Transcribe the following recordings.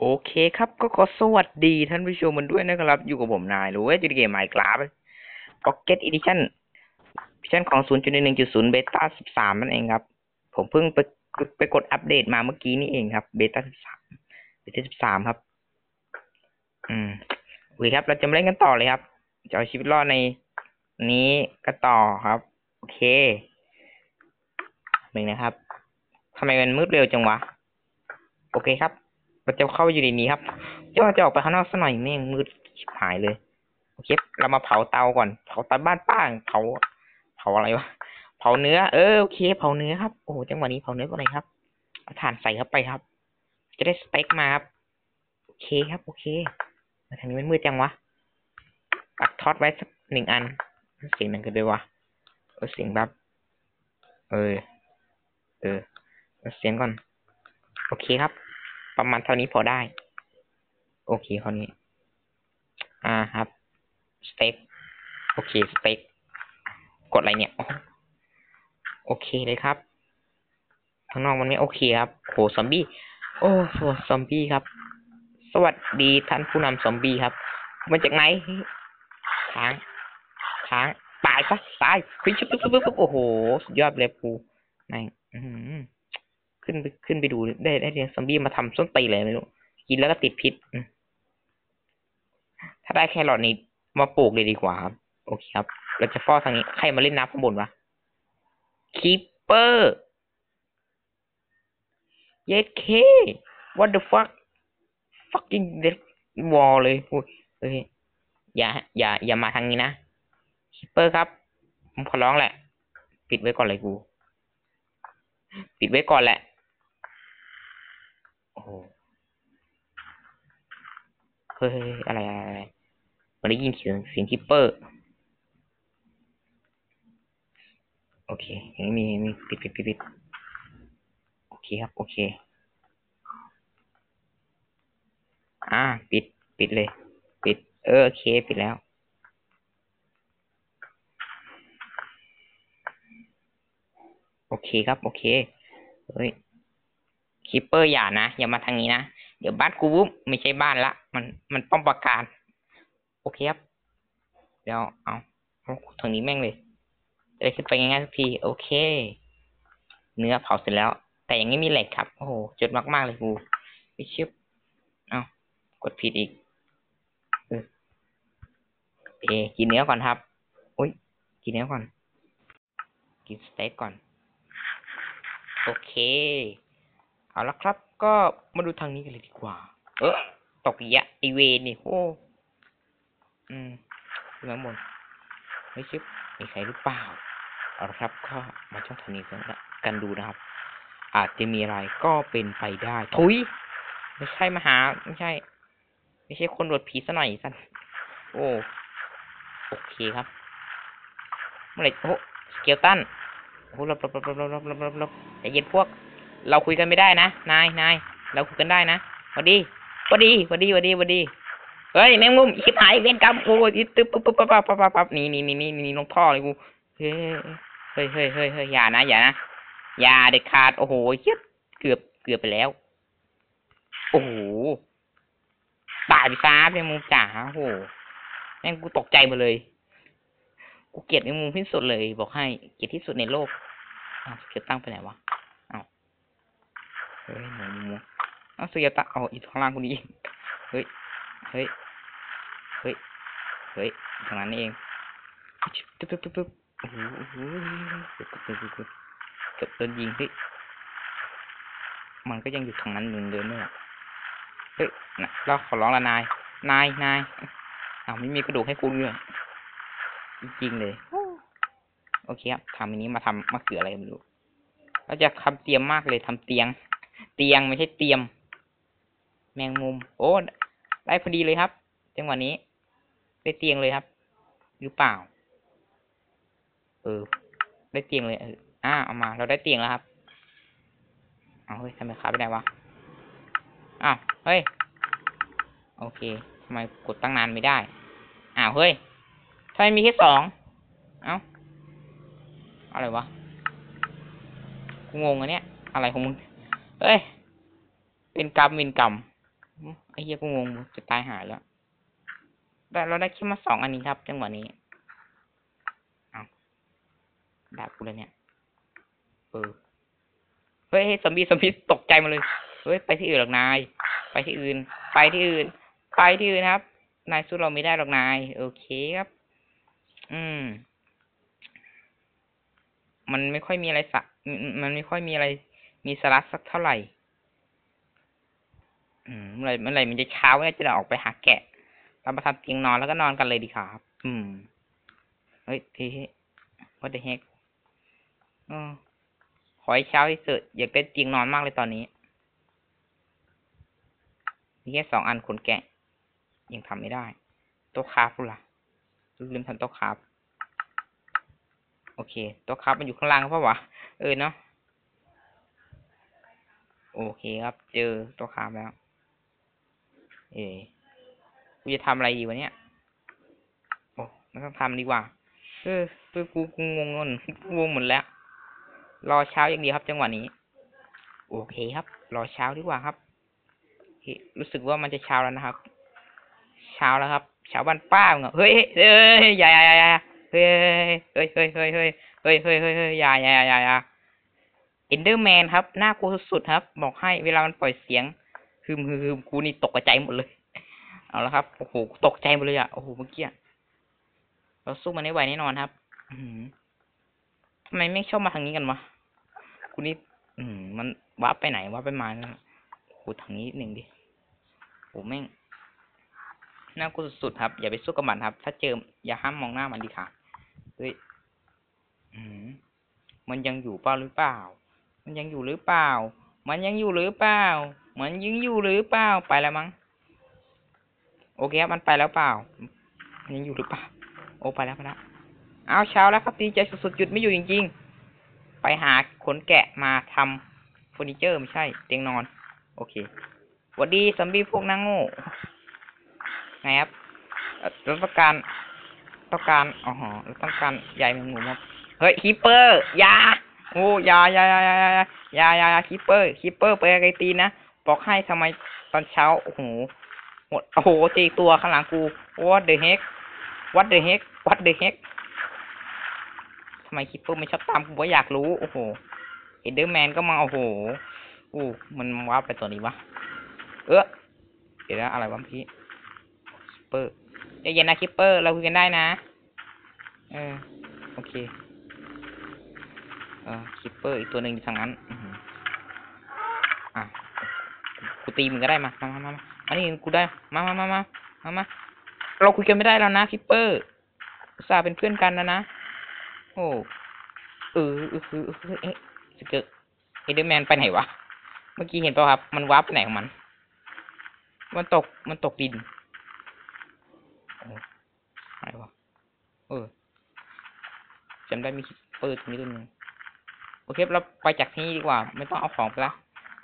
โอเคครับก็ขอสวัสดีท่านผู้ชมมันด้วยนะครับ อยู่กับผมนายรือว่าจูดเกมไมค์กราฟพ็อเก็ตอีดิชั่นดิชั่นของ0.1.0 เบต้า 13 นั่นเองครับ ผมเพิ่งไปไปกดอัปเดตมาเมื่อกี้นี่เองครับ เบต้า 13 เบต้า 13 ครับ อืมโอเคครับ เราจะมาเล่นกันต่อเลยครับ จะเอาชีวิตรอดในนี้ก็ต่อครับ โอเคหนึ่งนะครับทำไมมันมืดเร็วจังวะ โอเคครับ เราจะเข้าอยู่ในนี้ครับจะจะออกไปข้างนอกสักหน่อยแม่งมืดชิบหายเลยโอเคเรามาเผาเตาก่อน เผาตาบ้านป้างเผาเผาอะไรวะเผาเนื้อเออโอเคเผาเนื้อครับโอ้โหจังหวะนี้เผาเนื้อก่อนเลยครับเอาถ่านใส่เข้าไปครับ จะได้สเต็กมาครับโอเคครับ โอเคมาทางนี้มันมืดจังวะปักทอตไว้สักหนึ่งอัน เสียงหนังกันด้วยวะเออเสียงแบบเออเออเสียงก่อน โอเคครับ ประมาณเท่านี้พอได้ โอเคเท่านี้ อ่าครับสเต็กโอเคสเต็กกดอะไรเนี่ย โอเคเลยครับข้างนอกมันไม่โอเคครับโหซอมบี้ โอ้โหซอมบี้ครับ สวัสดีท่านผู้นำซอมบี้ครับ มาจากไหนค้างค้าง ตายซะตายขึ้นชุบปุ๊บปุ๊บโอ้โห สุดยอดเลยปูนาย ขึ้นไปขึ้นไปดูได้ได้เรียนซอมบี้มาทำส้นตีเลยไม่รู้กินแล้วก็ติดพิษ ถ้าได้แครอทนี้มาปลูกเลยดีกว่าครับ โอเคครับ เราจะฟอทางนี้ ใครมาเล่นน้ำข้างบนวะคีเปอร์เย็ดเค what the fuck fucking dead wall เลยเฮ้ยอย่า อย่า อย่ามาทางนี้นะคีเปอร์ครับ ผมขอร้องแหละ ปิดไว้ก่อนเลยกู ปิดไว้ก่อนแหละ โอ้โหเฮ้ยอะไรอะไรมันได้ยินเสียงเสียงคิปเปอร์ โอเคยังมีมีปิดปิดปิดปิดโอเคครับ โอเค อ่า ปิด ปิดเลย ปิด เออ โอเค ปิดแล้ว โอเคครับ โอเค เฮ้ย คิปเปอร์อย่านะอย่ามาทางนี้นะ เดี๋ยวบ้านกูวุ้มไม่ใช่บ้านละ มันมันป้องประการ โอเคครับ เดี๋ยวเอาเอาทางนี้แม่งเลยจะได้ขึ้นไปง่ายๆสักที โอเค เนื้อเผาเสร็จแล้ว แต่ยังไม่มีเหล็กครับ โอ้โหจดมาก ๆ เลยกูไปชิบเอากดผิดอีกเออเอกินเนื้อก่อนครับ อุ้ย กินเนื้อก่อน กินสเต็กก่อน โอเค เอาละครับ ก็มาดูทางนี้กันเลยดีกว่า เออตกยะไอเวนี่โอ้ยอืมน้ำมนต์ไม่ชิบมีใครหรือเปล่าเอาละครับ ก็มาช่องทางนี้กันกันดูนะครับ อาจจะมีอะไรก็เป็นไปได้ทุยไม่ใช่มาหา ไม่ใช่ ไม่ใช่คนรวดผีซะหน่อยสั้นโอ้โอเคครับเมื่อไรโอ้สเกลตันโอ้หลบหลบหลบหลบหลบหลบหลบใจเย็นพวก เราคุยกันไม่ได้นะ นายนายเราคุยกันได้นะสวัสดีสวัสดีสวัสดีสวัสดีสวัสดีเฮ้ยแมงมุมคิดหายเวรกรรมโอ้ยตึ๊บปุ๊บปุ๊บปั๊บปั๊บปั๊บปั๊บนี่นี่นี่นี่นี่ลงท่อเลยกูเฮ้ยเฮ้ยเฮ้ยเฮ้ยเฮ้ยอย่านะอย่านะอย่าเด็ดขาดโอ้โหเฮียเกือบเกือบไปแล้วโอ้โหตายไปซะแมงมุมจ๋าโอ้โหแม่งกูตกใจมดเลย กูเกลียดแมงมุมที่สุดเลย บอกให้เกลียดที่สุดในโลกเก็ตตั้งไปไหนวะ เฮ้ยหมูหมูอ้าวสเก็ตตั้งเอาอีกข้างล่างคนนี้เฮ้ย เฮ้ย เฮ้ย เฮ้ยทางนั้นเองตึ๊บตึ๊บตึ๊บตึ๊บโอ้โหโอ้โหเกือบเกือบเกือบเกือบเกือบโดนยิงเฮ้ย มันก็ยังอยู่ทางนั้นเหมือนเดิมเนี่ยเฮ้ยนะเราขอร้องละนาย นาย นายอ้าไม่มีกระดูกให้คุณเลยจริงเลย โอเคครับทำอันนี้มาทำมะเขืออะไรไม่รู้เราจะทำเตียมมากเลยทำเตียง เตียงไม่ใช่เตียม แมงมุม โอ้ได้พอดีเลยครับจังหวะนี้ได้เตียงเลยครับ หรือเปล่า เออ ได้เตียงเลยอออ่าเอามา เราได้เตียงแล้วครับเอาเฮ้ยทำไมขาไปไหนวะอ้าวเฮ้ยโอเคทำไมกดตั้งนานไม่ได้อ้าวเฮ้ยทำไมมีแค่สองเอ้าอะไรวะกูงงอันเนี้ยอะไรของมึง เฮ้ย เป็นกรรมเป็นกรรมไอ้เหี้ยกูงงจะตายหายแล้ว แต่เราได้แค่มาสองอันนี้ครับ จังหวะนี้เอาดาบกูเลยเนี่ยเออเฮ้ยเฮ้ยซอมบี้ซอมบีตกใจมาเลย เฮ้ย ไปที่อื่นหรอกนาย ไปที่อื่น ไปที่อื่น ไปที่อื่นครับ นายสู้เราไม่ได้หรอกนาย โอเคครับ อืม มันไม่ค่อยมีอะไรสะมมันไม่ค่อยมีอะไร มีสาระสักเท่าไหร่เมื่อไรเมื่อไรมันจะเช้าเนี่ยจะได้ออกไปหาแกะเรามาทำเตียงนอนแล้วก็นอนกันเลยดีครับ อืม เฮ้ยทีว่าเดเฮกออขอให้เช้าที่สุดอยากได้เตียงนอนมากเลยตอนนี้มีแค่สองอันขนแกะ ยังทำไม่ได้ โต๊ะคราฟล่ะลืมทำโต๊ะคราฟโอเค โต๊ะคราฟมันอยู่ข้างล่างเพราะวะ เออเนาะ โอเคครับ เจอต๊ะคาฟแล้ว เอ๋กูจะทำอะไรดีวะเนี่ย โอ้ไม่ต้องทำดีกว่า เออตัวกูกูงงงนกูงงหมดแล้ว รอเช้าอย่างเดียวครับ จังหวะนี้ โอเคครับ รอเช้าดีกว่าครับ รู้สึกว่ามันจะเช้าแล้วนะครับ เช้าแล้วครับเช้าบ้านป้ามึงอะเฮ้ยเฮ้ยเฮ้ยอย่าอย่าอย่าเฮ้ยเฮ้ยเฮ้ยเฮ้ยเฮ้ยเฮ้ยเฮ้ยเฮ้ยเฮ้ยอย่าอย่าอย่าอย่า เอนเดอร์แมนครับน่ากลัวสุดๆครับ บอกให้เวลามันปล่อยเสียงฮึมฮึมกูนี่ตกใจหมดเลย เอาละครับโอ้โหตกใจหมดเลยอะโอ้โหเมื่อกี้เราสู้มันไม่ไหวแน่นอนครับทำไมไม่ชอบมาทางนี้กันวะกูนี่มันวับไปไหนวับไปมาแล้วโอ้โหทางนี้หนึ่งดิโอ้แม่งน่ากลัวสุดๆครับ อย่าไปสู้กับมันครับ ถ้าเจออย่าห้ามมองหน้ามันดีค่ะเฮ้ยมันยังอยู่เปล่าหรือเปล่า มันยังอยู่หรือเปล่า มันยังอยู่หรือเปล่า มันยังอยู่หรือเปล่า ไปแล้วมั้ง โอเคครับมันไปแล้วเปล่า มันยังอยู่หรือเปล่า โอ้ไปแล้วไปแล้ว เอาเช้าแล้วครับดีใจสุดๆหยุดไม่อยู่จริง ๆ ไปหาขนแกะมาทำเฟอร์นิเจอร์ไม่ใช่ เตียงนอน โอเคสวัสดีซัมบี้พวกนางโง่ ไงครับเราต้องการ ต้องการ อ๋อเราต้องการใยแมงมุมครับ เฮ้ยคีเปอร์ ยา โอ้อยายายายายายายาคีเปอร์คีเปอร์ไปไกลตีนะบอกให้ทำไมตอนเช้าโอ้โหหมดโอ้โหเจตัวข้างหลังกู what the heck what the heck what the heck ทำไมคิปเปอร์ไม่ชอบตามกูว่าอยากรู้โอ้โหเอเดอร์แมนก็มาโอ้โหอู้มันว้าร์ปไปตัวนี้วะเออเดี๋ยวนะอะไรวะพี่คิปเปอร์ใจเย็นนะคิปเปอร์เราคุยกันได้นะเออโอเค ออคิปเปอร์อีกตัวหนึ่งอยู่ทางนั้นอะกูตีมึงก็ได้มามา มามามาอันนี้กูได้ มามามามามามาเราคุยกันไม่ได้แล้วนะคิปเปอร์สาเป็นเพื่อนกันนะนะ โอ้เออเออเออเออเอ๊ะสเกอร์เอเดอร์แมนไปไหนวะ เมื่อกี้เห็นป่ะครับ มันวาร์ปไปไหนของมัน มันตก มันตกดินอะไรวะ เออจำได้มีคิปเปอร์ตรงนี้ตัวหนึง โอเคเราไปจากที่นี่ดีกว่า ไม่ต้องเอาของไปละ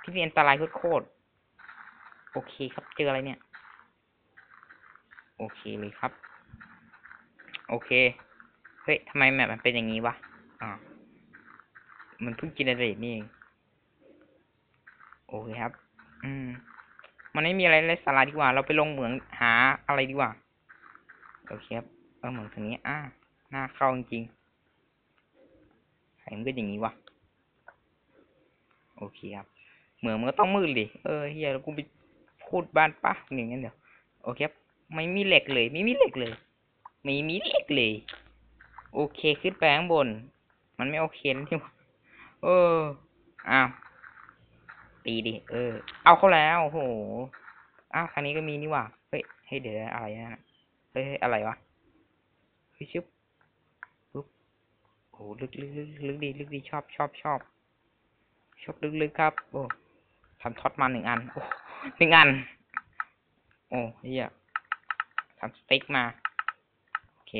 ที่นี่อันตรายโคตรๆโอเคครับเจออะไรเนี่ย โอเคเลยครับ โอเคเฮ้ยทำไมแมปมันเป็นอย่างนี้วะอ่ามันเพิ่งกินอะไรนี่เองโอเคครับ อืม มันไม่มีอะไรเลยสาระดีกว่า เราไปลงเหมืองหาอะไรดีกว่า โอเคครับเออเหมืองตรงนี้ อ่าหน้าเข้าจริงๆใครมันก็อย่างนี้วะ โอเคครับเหมืองมันก็ต้องมืดดิเออเฮียแล้วกูไปพูดบ้านป้าอย่างนั้นเดี๋ยวโอเคครับไม่มีเหล็กเลย ไม่มีเหล็กเลย ไม่มีเหล็กเลย โอเคขึ้นไปข้างบน มันไม่โอเคแล้วที่ว่าเอออ้าวตีดิเออ เอาเข้าแล้วโอ้โหอ้าวครั้งนี้ก็มีนี่ว่าเฮ้ยเฮ้ยเดี๋ยวอะไรนะเฮ้ยเฮ้ยอะไรวะเฮ้ยชึบปุ๊บโอ้โหลึกลึกลึกลึกดีลึกดีชอบชอบชอบ ชอบลึกลึกครับ โอ้ทำท็อตมาหนึ่งอัน โอ้หนึ่งอัน โอ้เฮียทำสเต็กมา โอเค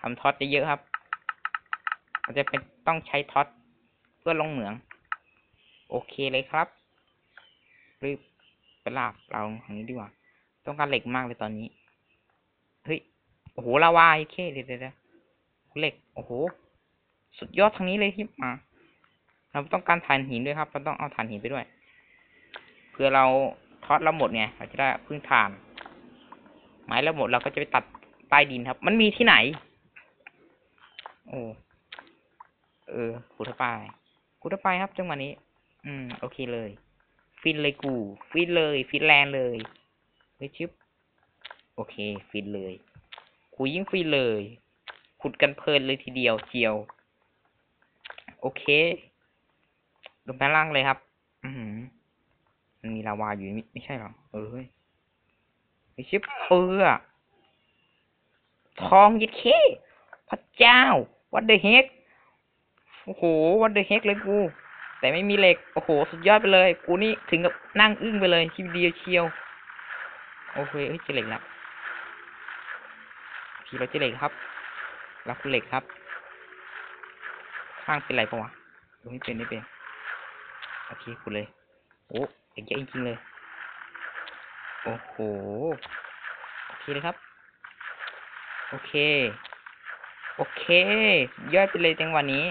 ทำท็อตเยอะๆครับเราจะเป็นต้องใช้ท็อตเพื่อลงเหมือง โอเคเลยครับรีบไปลากเราทางนี้ดีกว่า ต้องการเหล็กมากเลยตอนนี้ เฮ้ย โอ้โหลาวาโอเคเดี๋ยเดี๋ยวเดี๋ยวเหล็ก โอ้โห สุดยอดทางนี้เลยที่มา เราต้องการถ่านหินด้วยครับ เราต้องเอาถ่านหินไปด้วย เพื่อเราถราะเราหมดไงเราจะได้พึ่งทาน ไม้เราหมดเราก็จะไปตัดใต้ดินครับ มันมีที่ไหน โอ้เออขุดเข้าไปขุดเข้าไปครับจังหวะนี้ อืม โอเคเลย ฟินเลยกู ฟินเลย ฟินแลนด์เลยเฮ้ยชิบโอเค ฟินเลยกูยิ่งฟินเลย ขุดกันเพลินเลยทีเดียวเจียว โอเค ลงไปล่างเลยครับ อืมันมีลาวาอยู่นี่ไม่ใช่หรอ เออเฮ้ยไอชิบเปือทองยัดเคพระเจ้า what the heck โอ้โห what the heck เลยกู แต่ไม่มีเหล็ก โอ้โห สุดยอดไปเลย กูนี่ถึงกับนั่งอึ้งไปเลยทีเดียวเชียว โอเคเฮ้ยเจเหล็กแล้วทีเราเจเหล็กครับรับเหล็กครับ ข้างเป็นไรปะวะเออไม่เป็นไม่เป็น โอเคคุณเลย โอ้เหล็กเยอะจริงเลย โอ้โห โอเคเลยครับ โอเค โอเคยอดไปเลยจังหวะนี้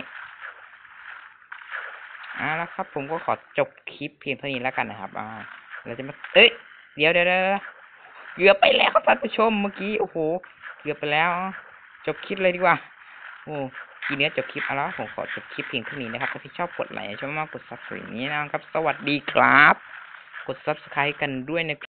อ่าแล้วครับ ผมก็ขอจบคลิปเพียงเท่านี้แล้วกันนะครับ อ่า เราจะมา เอ้ย เดี๋ยวเดี๋ยวเดี๋ยวเกือบไปแล้วครับท่านผู้ชมเมื่อกี้ โอ้โห เกือบไปแล้ว จบคลิปเลยดีกว่า โอ้ ทีเนี้จบคลิปอาแล้วผมขอจบคลิปเพียงเท่านี้นะครับ ถ้าที่ชอบกดไลค์ชอบมากกดซับสไครต์นี้นะครับ สวัสดีครับ กดซับสไครต์กันด้วยนะ